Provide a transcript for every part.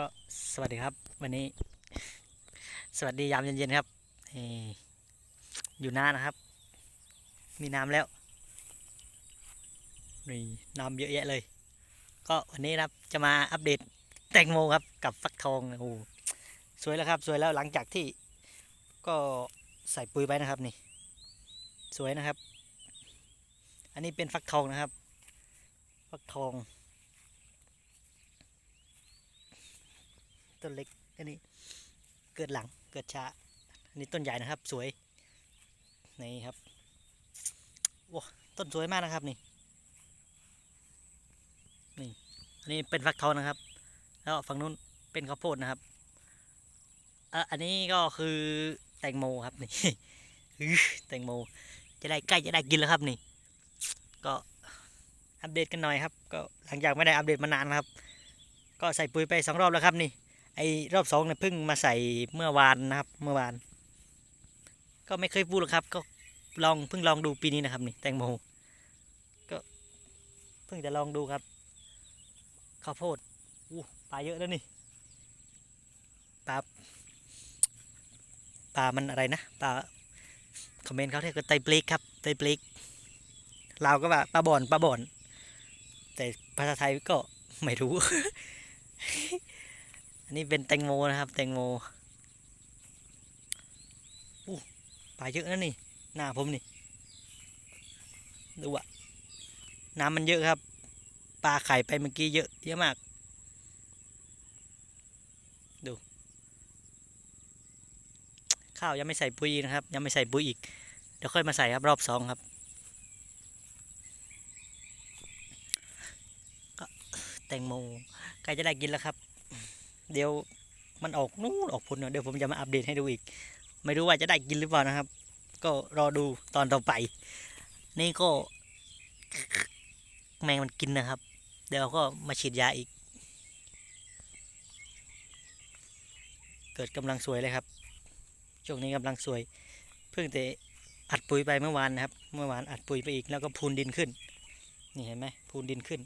ก็สวัสดีครับ วันนี้ สวัสดียามเย็นๆครับนี่อยู่หน้านะครับ มีน้ำแล้วนี่น้ำเยอะแยะเลย ก็วันนี้ครับจะมาอัปเดตแตงโมครับกับฟักทองโอ้สวยแล้วครับ สวยแล้วหลังจากที่ ก็ใส่ปุ๋ยไปนะครับนี่ สวยนะครับ อันนี้เป็นฟักทองนะครับ ฟักทอง ต้นเล็กอันนี้เกิดหลังเกิดช้าอันนี้ต้นใหญ่นะครับสวยนี่ครับโอ้ต้นสวยมากนะครับนี่นี่อันนี้เป็นฟักทองนะครับ แล้วฝั่งนู้นเป็นข้าวโพดนะครับอะอันนี้ก็คือแตงโมครับนี่แตงโมจะได้ใกล้จะได้กินแล้วครับนี่ ก็อัปเดตกันหน่อยครับ ก็หลังจากไม่ได้อัปเดตมานานครับ ก็ใส่ปุ๋ยไปสองรอบแล้วครับนี่ ไอ้รอบสองเนี่ยเพิ่งมาใส่เมื่อวานนะครับ เมื่อวาน ก็ไม่เคยพูดหรอกครับ ก็ลองเพิ่งลองดูปีนี้นะครับนี่แตงโมก็เพิ่งจะลองดูครับข้าวโพดอู้ปลาเยอะแล้วนี่ปลาปลามันอะไรนะปลาคอมเมนต์เขาเรียกว่าไตปลีกครับไตปลีกเราวก็ว่าปลาบ่อนปลาบ่อน แต่ภาษาไทยก็ไม่รู้ อันนี้เป็นแตงโมนะครับ แตงโมอู้ปลาเยอะนะนี่ หน้าผมนี่ ดูอะน้ำมันเยอะครับ ปลาไข่ไปเมื่อกี้เยอะเยอะมาก ดู ข้าวยังไม่ใส่ปุ๋ยนะครับ ยังไม่ใส่ปุ๋ยอีก เดี๋ยวค่อยมาใส่ครับรอบสองครับก็แตงโมใกล้จะได้กินแล้วครับ เดี๋ยวมันออกนู่นออกผลเนอะเดี๋ยวผมจะมาอัปเดตให้ดูอีก ไม่รู้ว่าจะได้กินหรือเปล่านะครับ ก็รอดูตอนต่อไป นี่ก็แมงมันกินนะครับ เดี๋ยวก็มาฉีดยาอีก เกิดกำลังสวยเลยครับช่วงนี้กำลังสวย เพิ่งแต่อัดปุ๋ยไปเมื่อวานนะครับ เมื่อวานอัดปุ๋ยไปอีกแล้วก็พูนดินขึ้น นี่เห็นไหมพูนดินขึ้น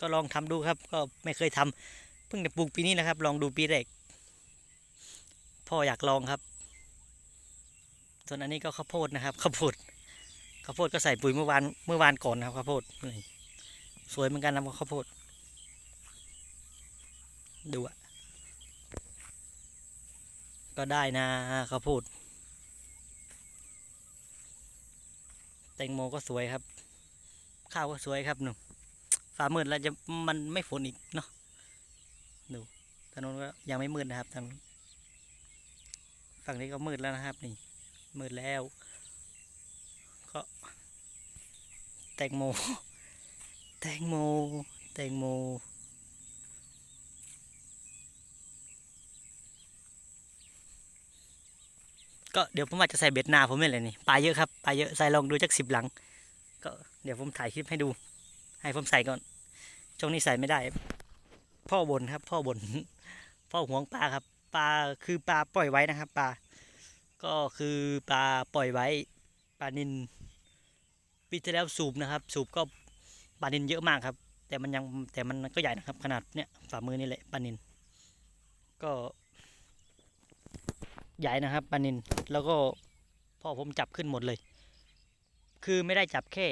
ก็ลองทำดูครับ ก็ไม่เคยทำเพิ่งจะปลูกปีนี้นะครับ ลองดูปีแรกพ่ออยากลองครับ ส่วนอันนี้ก็ข้าวโพดนะครับข้าวโพดข้าวโพดก็ใส่ปุ๋ยเมื่อวานเมื่อวานก่อนนะครับข้าวโพดสวยเหมือนกันนะครับข้าวโพดดูอะก็ได้นะข้าวโพดแตงโมก็สวยครับ ข้าวก็สวยครับหนู ฟ้ามืดแล้วจะมันไม่ฝนอีกเนาะดูถนนก็ยังไม่มืดนะครับทางฝั่งนี้ก็มืดแล้วนะครับนี่มืดแล้ว ก็ แตงโม แตงโม แตงโมก็เดี๋ยวผมอาจจะใส่เบ็ดนาผมนี่แหละนี่ปลาเยอะครับปลาเยอะใส่ลองดูจักสิบหลัง ก็เดี๋ยวผมถ่ายคลิปให้ดู ให้ผมใส่ก่อน ช่วงนี้ใส่ไม่ได้ พ่อบ่นครับ พ่อบ่นพ่อห่วงปลาครับ ปลาคือปลาปล่อยไว้นะครับ ปลา ก็คือปลาปล่อยไว้ ปลานินปีที่แล้วสูบนะครับ สูบก็ปลานินเยอะมากครับ แต่มันยังแต่มันก็ใหญ่นะครับ ขนาดเนี้ยฝ่ามือนี่แหละปลานิน ก็ ใหญ่นะครับปลานิน แล้วก็พ่อผมจับขึ้นหมดเลย คือไม่ได้จับแค่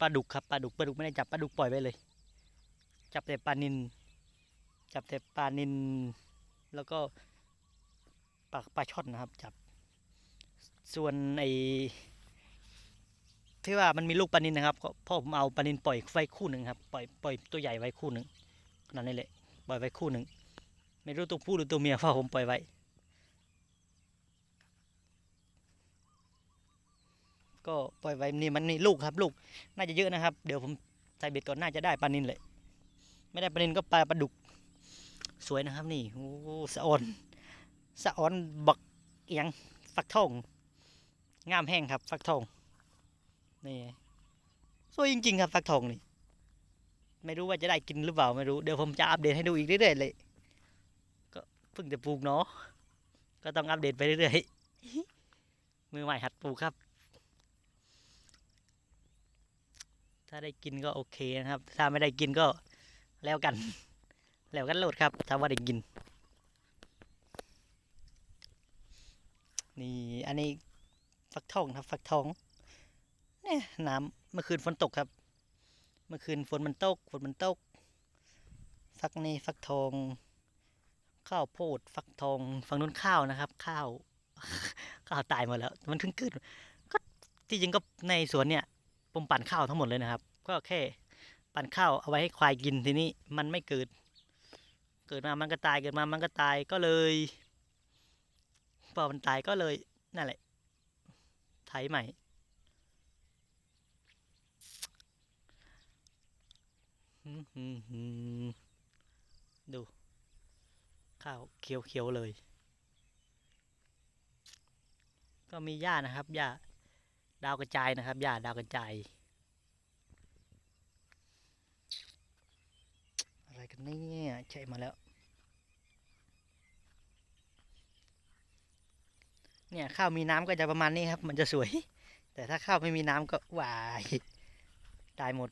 ปลาดุกครับปลาดุกปลาดุกไม่ได้จับปลาดุกปล่อยไปเลย จับแต่ปลานินจับแต่ปลานินแล้วก็ปลาปลาช่อนนะครับ จับ ส่วนไอ้ที่ว่ามันมีลูกปลานินนะครับพ่อผมเอาปลานินปล่อยไว้คู่หนึ่งครับปล่อยปล่อยตัวใหญ่ไว้คู่หนึ่งนั่นนี่แหละปล่อยไว้คู่หนึ่งไม่รู้ตัวผู้หรือตัวเมียพ่อผมปล่อยไว้ ก็ปล่อยไว้นี่มันนี่ลูกครับลูกน่าจะเยอะนะครับ เดี๋ยวผมใส่เบ็ดก่อนน่าจะได้ปลานินเลย ไม่ได้ปลานินก็ปลาปลาดุก สวยนะครับนี่โอ้สะออนสะออนบักเอียงฟักทองงามแห้งครับฟักทองนี่สวยจริง ๆ ครับฟักทองนี่ไม่รู้ว่าจะได้กินหรือเปล่าไม่รู้เดี๋ยวผมจะอัปเดตให้ดูอีกเรื่อยๆเลย ก็เพิ่งจะปลูกเนาะก็ต้องอัปเดตไปเรื่อยๆมือใหม่หัดปลูกครับ ถ้าได้กินก็โอเคนะครับ ถ้าไม่ได้กินก็แล้วกัน แล้วกันโหลดครับถ้าว่าได้กิน นี่อันนี้ฟักทองครับฟักทองเนี่ยน้ำเมื่อคืนฝนตกครับ เมื่อคืนฝนมันตกฝนมันตก ฟักนี่ฟักทอง ข้าวโพดฟักทองฝั่งนู้นข้าวนะครับ ข้าวข้าวตายหมดแล้ว มันถึงเกิดก็ที่จริงก็ในสวนเนี่ย ผมปั่นข้าวทั้งหมดเลยนะครับ ก็แค่ปั่นข้าวเอาไว้ให้ควายกินทีนี้มันไม่เกิด เกิดมามันก็ตายเกิดมามันก็ตายก็เลยพอมันตายก็เลยนั่นแหละไถใหม่ ดู ข้าวเขียวๆเลย ก็มีหญ้านะครับหญ้า ดาวกระจายนะครับหญ้าดาวกระจาย อะไรกันเนี่ยใช่มาแล้ว เนี่ยข้าวมีน้ำก็จะประมาณนี้ครับ มันจะสวย แต่ถ้าข้าวไม่มีน้ำก็วายตายหมด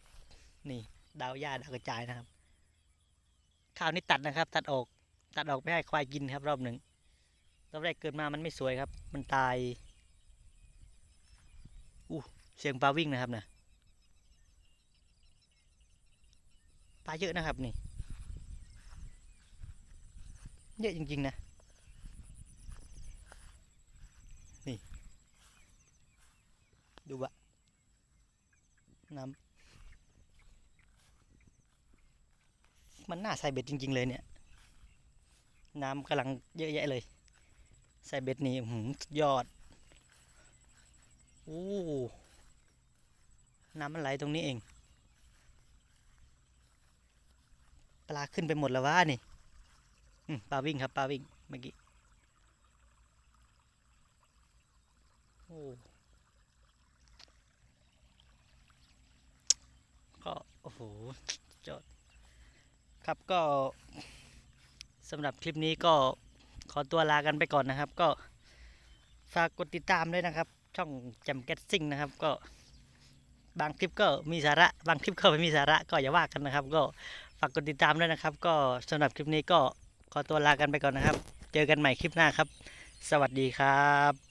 นี่ ดาวหญ้าดาวกระจายนะครับ ข้าวนี่ตัดนะครับ ตัดออก ตัดออกไม่ให้ควายกินครับ รอบหนึ่งรอบแรกเกิดมามันไม่สวยครับ มันตาย เสียงปลาวิ่งนะครับนะปลาเยอะนะครับนี่ เยอะจริง ๆ นะ นี่ ดูวะน้ำมันน่าใส่เบ็ดจริง ๆ เลยเนี่ย น้ำกำลังเยอะแยะเลย ใส่เบ็ดนี่หือสุดยอด โอ้ น้ำมันไหลตรงนี้เอง ปลาขึ้นไปหมดแล้ววะนี่ปลาวิ่งครับปลาวิ่งเมื่อกี้โอ้ก็โอ้โหสุดยอดครับก็สำหรับคลิปนี้ก็ขอตัวลากันไปก่อนนะครับ ก็ฝากกดติดตามด้วยนะครับ ช่องแจมแกตซิ่งนะครับก็ บางคลิปก็มีสาระ บางคลิปก็ไม่มีสาระก็อย่าว่ากันนะครับ ก็ฝากกดติดตามด้วยนะครับ ก็สำหรับคลิปนี้ก็ขอตัวลากันไปก่อนนะครับ เจอกันใหม่คลิปหน้าครับ สวัสดีครับ